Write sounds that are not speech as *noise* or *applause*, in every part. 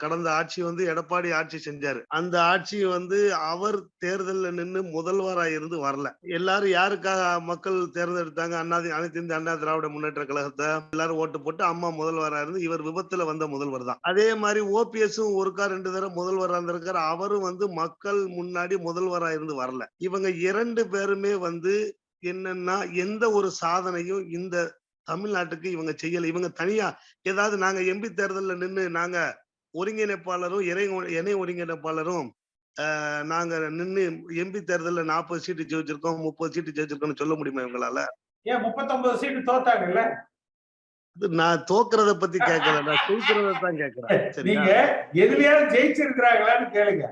கடந்த ஆட்சி வந்து எடப்பாடி ஆட்சி செஞ்சாரு. அந்த ஆட்சி வந்து அவர் தேர்தலில் நின்று முதல்வராக இருந்து வரல. எல்லாரும் யாருக்காக மக்கள் தேர்ந்தெடுத்தாங்க? அண்ணா அனைத்து இந்திய அண்ணா திராவிட முன்னேற்ற கழகத்தை எல்லாரும் ஓட்டு போட்டு அம்மா முதல்வராக இருந்து இவர் விபத்துல வந்த முதல்வர் தான். அதே மாதிரி ஓபிஎஸும் ஒருக்கா ரெண்டு தடவை முதல்வராக இருந்திருக்காரு. அவரும் வந்து மக்கள் முன்னாடி முதல்வராக இருந்து வரல. இவங்க இரண்டு பேருமே வந்து என்னன்னா எந்த ஒரு சாதனையும் இந்த தமிழ்நாட்டுக்கு இவங்க செய்யல. இவங்க தனியா ஏதாவது நாங்க எம்பி தேர்தலில் நின்று நாங்க ஒருங்கிணைப்பாளரும் இணை இணை ஒருங்கிணைப்பாளரும் நாங்க நின்னு எம்பி தேர்தல்ல நாற்பது சீட்டு ஜெயிச்சிருக்கோம் முப்பது சீட்டு ஜெயிச்சிருக்கோம்னு சொல்ல முடியுமா இவங்களால? ஏன் முப்பத்தொன்பது சீட்டு தோத்தாங்கல்ல? நான் தோக்குறத பத்தி கேட்கல நான் தூக்குறத தான் கேட்கிறேன் *laughs* நீங்க எதுலயாவது ஜெயிச்சிருக்கிறாங்களான்னு கேளுங்க.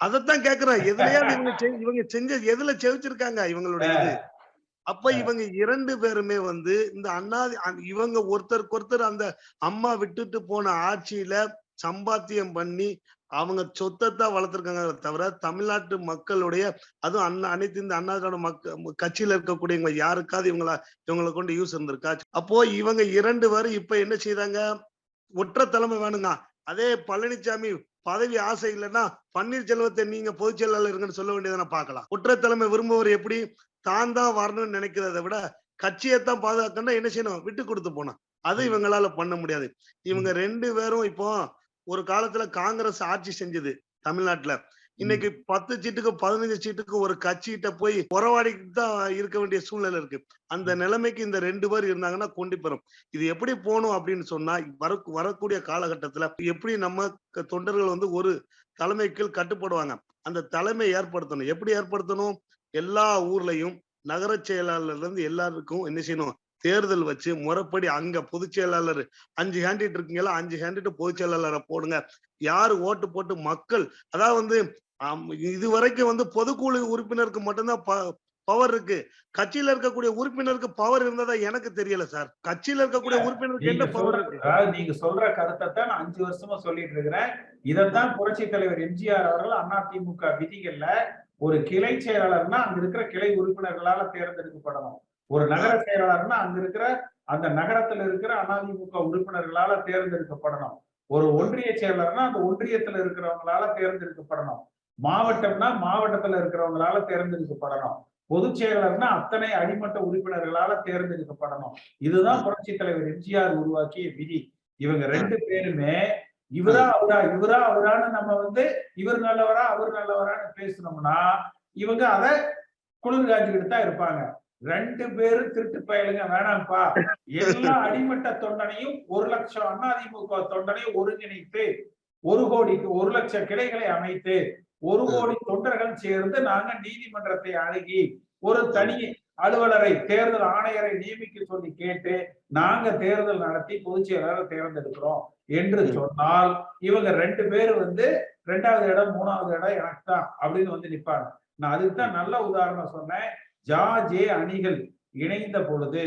அதத்தான் கேக்குறேன். எதுலயாவது *laughs* இவங்க இவங்க செஞ்ச எதுல ஜெயிச்சிருக்காங்க இவங்களுடைய இது? அப்ப இவங்க இரண்டு பேருமே வந்து இந்த அண்ணா இவங்க ஒருத்தருக்கு ஒருத்தர் அந்த அம்மா விட்டுட்டு போன ஆட்சியில சம்பாத்தியம் பண்ணி அவங்க சொத்தத்தான் வளர்த்திருக்காங்க தவிர தமிழ்நாட்டு மக்களுடைய அதுவும் அண்ணா அனைத்து இந்த அண்ணா திராவிட மக்க கட்சியில இருக்கக்கூடியவங்க யாருக்காவது இவங்கள இவங்களை கொண்டு யூஸ் இருந்திருக்கா? அப்போ இவங்க இரண்டு பேரும் இப்ப என்ன செய்றாங்க? ஒற்றை தலைமை வேணுங்க அதே பழனிசாமி பதவி ஆசை இல்லைன்னா பன்னீர்செல்வத்தை நீங்க பொதுச் செயலாளர் இருங்கன்னு சொல்ல வேண்டியதை பார்க்கலாம். ஒற்றை தலைமை விரும்புவர் எப்படி? தான் தான் வரணும்னு நினைக்கிறத விட கட்சியைத்தான் பாதுகாக்கணும்னா என்ன செய்யணும்? விட்டு கொடுத்து போனா அது இவங்களால பண்ண முடியாது. இவங்க ரெண்டு பேரும் இப்போ ஒரு காலத்துல காங்கிரஸ் ஆட்சி செஞ்சது தமிழ்நாட்டுல. இன்னைக்கு பத்து சீட்டுக்கு பதினஞ்சு சீட்டுக்கு ஒரு கட்சிகிட்ட போய் உறவாடிட்டு தான் இருக்க வேண்டிய சூழ்நிலை இருக்கு. அந்த நிலைமைக்கு இந்த ரெண்டு பேர் இருந்தாங்கன்னா கொண்டு போறோம் இது எப்படி போகணும் அப்படின்னு சொன்னா வர வரக்கூடிய காலகட்டத்துல எப்படி நம்ம தொண்டர்கள் வந்து ஒரு தலைமைக்கு கட்டுப்படுவாங்க. அந்த தலைமை ஏற்படுத்தணும். எப்படி ஏற்படுத்தணும்? எல்லா ஊர்லயும் நகர செயலாளர்ல இருந்து எல்லாருக்கும் என்ன செய்யணும்? தேர்தல் வச்சு முறைப்படி அங்க பொதுச் செயலாளர் அஞ்சு கேண்டிடேட் இருக்கீங்களா அஞ்சு கேண்டிடேட் பொதுச் செயலாளரை போடுங்க. யாரு ஓட்டு போட்டு மக்கள் அதாவது வந்து இது வரைக்கும் வந்து பொதுக்குழு உறுப்பினருக்கு மட்டும்தான் பவர் இருக்கு. கட்சியில இருக்கக்கூடிய உறுப்பினருக்கு பவர் இருந்ததா எனக்கு தெரியல சார் கட்சியில இருக்கக்கூடிய உறுப்பினருக்கு என்ன பவர் இருக்கு? நீங்க சொல்ற கருத்தை தான் நான் அஞ்சு வருஷமா சொல்லிட்டு இருக்கிறேன். இதைத்தான் புரட்சி தலைவர் எம்ஜிஆர் அவர்கள் அதிமுக விதிகள்ல ஒரு கிளை செயலாளர்னா அங்க இருக்கிற கிளை உறுப்பினர்களால தேர்ந்தெடுக்கப்படணும். ஒரு நகர செயலாளர்னா அங்க இருக்கிற அந்த நகரத்துல இருக்கிற அதிமுக உறுப்பினர்களால தேர்ந்தெடுக்கப்படணும். ஒரு ஒன்றிய செயலர்னா அந்த ஒன்றியத்துல இருக்கிறவங்களால தேர்ந்தெடுக்கப்படணும். மாவட்டம்னா மாவட்டத்துல இருக்கிறவங்களால தேர்ந்தெடுக்கப்படணும். பொதுச் செயலர்னா அத்தனை அடிமட்ட உறுப்பினர்களால தேர்ந்தெடுக்கப்படணும். இதுதான் புரட்சி தலைவர் எம்ஜிஆர் உருவாக்கிய விதி. இவங்க ரெண்டு பேருமே இவரா அவரா இவரா அவரான்னு நம்ம வந்து இவர் நல்லவரா அவர் நல்லவரான்னு பேசணும்னா இவங்க அத குளிர் காஞ்சிக்கிட்டு தான் இருப்பாங்க. ரெண்டு பேரும் திருட்டு பயலுங்க வேணாம்ப்பா. எல்லா அடிமட்ட தொண்டனையும் ஒரு லட்சம் அதிமுக தொண்டனையும் ஒருங்கிணைத்து ஒரு கோடிக்கு ஒரு லட்சம் கிளைகளை அமைத்து ஒரு கோடி தொண்டர்கள் சேர்ந்து நாங்க நீதிமன்றத்தை அணுகி ஒரு தனி அலுவலரை தேர்தல் ஆணையரை நியமிக்க சொல்லி கேட்டு நாங்க தேர்தல் நடத்தி பொதுச் செயலாளரை தேர்ந்தெடுக்கிறோம் என்று சொன்னால் இவங்க ரெண்டு பேரும் வந்து ரெண்டாவது இடம் மூணாவது இடம் எனக்கு தான் அப்படின்னு வந்து நிப்பாங்க. நான் அதுக்கு தான் நல்ல உதாரணம் சொன்னேன். ஜா ஜே அணிகள் இணைந்த பொழுது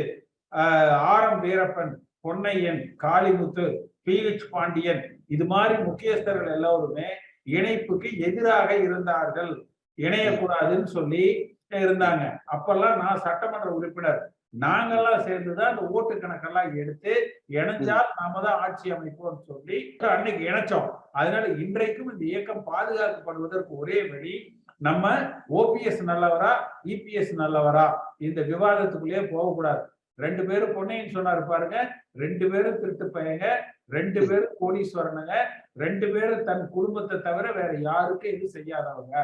R M Veerappan Ponnaiyan Kalimuthu P Pandian இது மாதிரி முக்கியஸ்தர்கள் எல்லோருமே இணைப்புக்கு எதிராக இருந்தார்கள். இணையக்கூடாதுன்னு சொல்லி இருந்தாங்க. அப்பெல்லாம் நான் சட்டமன்ற உறுப்பினர். நாங்கெல்லாம் சேர்ந்துதான் அந்த ஓட்டு கணக்கெல்லாம் எடுத்து இணைஞ்சால் நாம தான் ஆட்சி அமைப்போம்னு சொல்லி அன்னைக்கு இணைச்சோம். அதனால இன்றைக்கும் இந்த இயக்கம் பாதுகாக்கப்படுவதற்கு ஒரே வழி நம்ம ஓபிஎஸ் நல்லவரா இபிஎஸ் நல்லவரா இந்த விவாதத்துக்குள்ளேயே போகக்கூடாது. ரெண்டு பேரும் பொன்னையின்னு சொன்னாரு பாருங்க ரெண்டு பேரும் திருட்டு பையங்க ரெண்டு பேரும் கோடீஸ்வரனுங்க ரெண்டு பேரும் தன் குடும்பத்தை தவிர வேற யாருக்கும் எதுவும் செய்யாதவங்க.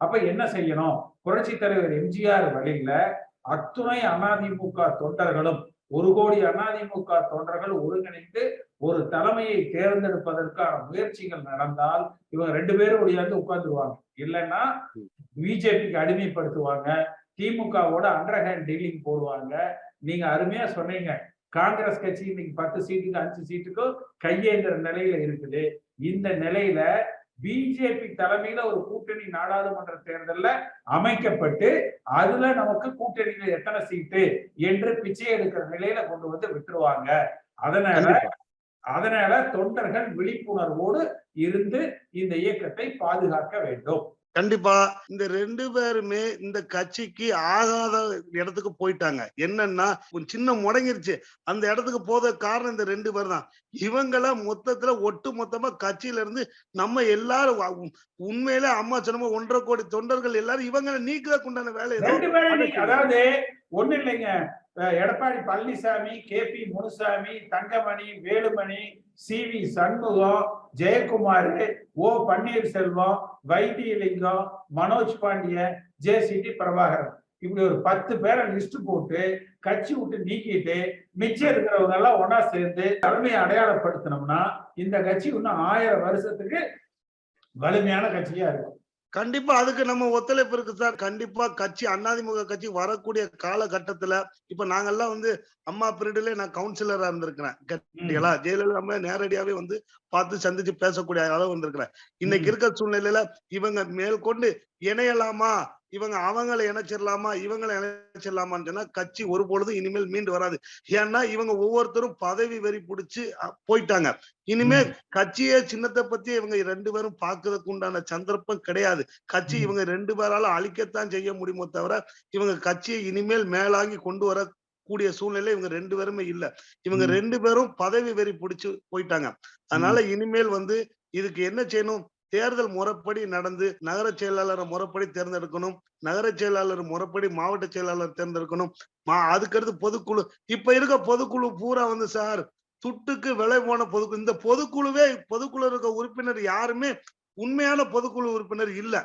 அப்ப என்ன செய்யணும்? புரட்சி தலைவர் எம்ஜிஆர் வழியில அத்துணை அதிமுக தொண்டர்களும் ஒரு கோடி அதிமுக தொண்டர்கள் ஒருங்கிணைந்து ஒரு தலைமையை தேர்ந்தெடுப்பதற்கான முயற்சிகள் நடந்தால் இவங்க ரெண்டு பேரும் ஒடியாந்து உட்கார்ந்துருவாங்க. இல்லைன்னா பிஜேபிக்கு அடிமைப்படுத்துவாங்க திமுகவோட அண்டர் ஹேண்ட் டீலிங் போடுவாங்க. நீங்க அருமையா சொன்னீங்க. காங்கிரஸ் கட்சி இன்னைக்கு பத்து சீட்டுக்கு அஞ்சு சீட்டுக்கும் கையேந்திர நிலையில இருக்குது. இந்த நிலையில பிஜேபி தலைமையில ஒரு கூட்டணி நாடாளுமன்ற தேர்தல்ல அமைக்கப்பட்டு அதுல நமக்கு கூட்டணியில எத்தனை சீட்டு என்று பிச்சை எடுக்கிற நிலையில கொண்டு வந்து விட்டுருவாங்க. அதனால அதனால தொண்டர்கள் விழிப்புணர்வோடு இருந்து இந்த இயக்கத்தை பாதுகாக்க வேண்டும். கண்டிப்பா. இந்த ரெண்டு பேருமே இந்த கட்சிக்கு ஆகாத இடத்துக்கு போயிட்டாங்க. என்னன்னா சின்ன முடங்கிருச்சு. அந்த இடத்துக்கு போத காரணம் இந்த ரெண்டு பேர் தான். இவங்கள மொத்தத்துல ஒட்டு மொத்தமா கட்சியில இருந்து நம்ம எல்லாரும் உண்மையிலே அம்மா சொன்னமோ ஒன்றரை கோடி தொண்டர்கள் எல்லாரும் இவங்களை நீக்கிறதுக்கு உண்டான வேலை அதாவது ஒண்ணு இல்லைங்க. Edappadi Palaniswami K P Munusamy Thangamani Velumani C V Shanmugam Jayakumar O Panneerselvam Vaithilingam Manoj Pandian J C D Prabhakaran. இப்படி ஒரு பத்து பேரை லிஸ்ட் போட்டு கட்சி விட்டு நீக்கிட்டு மிச்சம் இருக்கிறவங்க எல்லாம் ஒன்னா சேர்ந்து தலைமையை அடையாளப்படுத்தினோம்னா இந்த கட்சி இன்னும் ஆயிரம் வருஷத்துக்கு வலிமையான கட்சியா இருக்கும். கண்டிப்பா அதுக்கு நம்ம ஒத்துழைப்பு இருக்கு சார். கண்டிப்பா கட்சி அதிமுக கட்சி வரக்கூடிய காலகட்டத்துல இப்ப நாங்கெல்லாம் வந்து அம்மா பீரியட்ல நான் கவுன்சிலரா இருந்திருக்கிறேன். ஜெயலலிதா அம்மா நேரடியாவே வந்து பார்த்து சந்திச்சு பேசக்கூடிய அளவு வந்திருக்கிறேன். இன்னைக்கு இருக்க சூழ்நிலையில இவங்க மேற்கொண்டு இணையலாமா? இவங்க அவங்களை இணைச்சிடலாமா? இவங்களை இணைச்சிடலாமான்னு சொன்னா கட்சி ஒரு பொழுதும் இனிமேல் மீண்டு வராது. ஏன்னா இவங்க ஒவ்வொருத்தரும் பதவி வெறி பிடிச்சு போயிட்டாங்க. இனிமே கட்சியே சின்னத்தை பத்தி இவங்க ரெண்டு பேரும் பாக்குறதுக்கு உண்டான சந்தர்ப்பம் கிடையாது. கட்சி. இவங்க ரெண்டு பேரால அழிக்கத்தான் செய்ய முடியுமோ தவிர இவங்க கட்சியை இனிமேல் மேலாங்கி கொண்டு வர கூடிய சூழ்நிலை இவங்க ரெண்டு பேருமே இல்ல. இவங்க. ரெண்டு பேரும் பதவி வெறி பிடிச்சு போயிட்டாங்க. அதனால இனிமேல் வந்து இதுக்கு என்ன செய்யணும்? தேர்தல் முறைப்படி நடந்து நகர செயலாளரை முறைப்படி தேர்ந்தெடுக்கணும். நகர செயலாளர் முறைப்படி மாவட்ட செயலாளர் தேர்ந்தெடுக்கணும். மா அதுக்கடுத்து பொதுக்குழு. இப்ப இருக்க பொதுக்குழு பூரா வந்து சார் துட்டுக்கு விலை போன பொதுக்குழு. இந்த பொதுக்குழுவே பொதுக்குழு இருக்க உறுப்பினர் யாருமே உண்மையான பொதுக்குழு உறுப்பினர் இல்லை.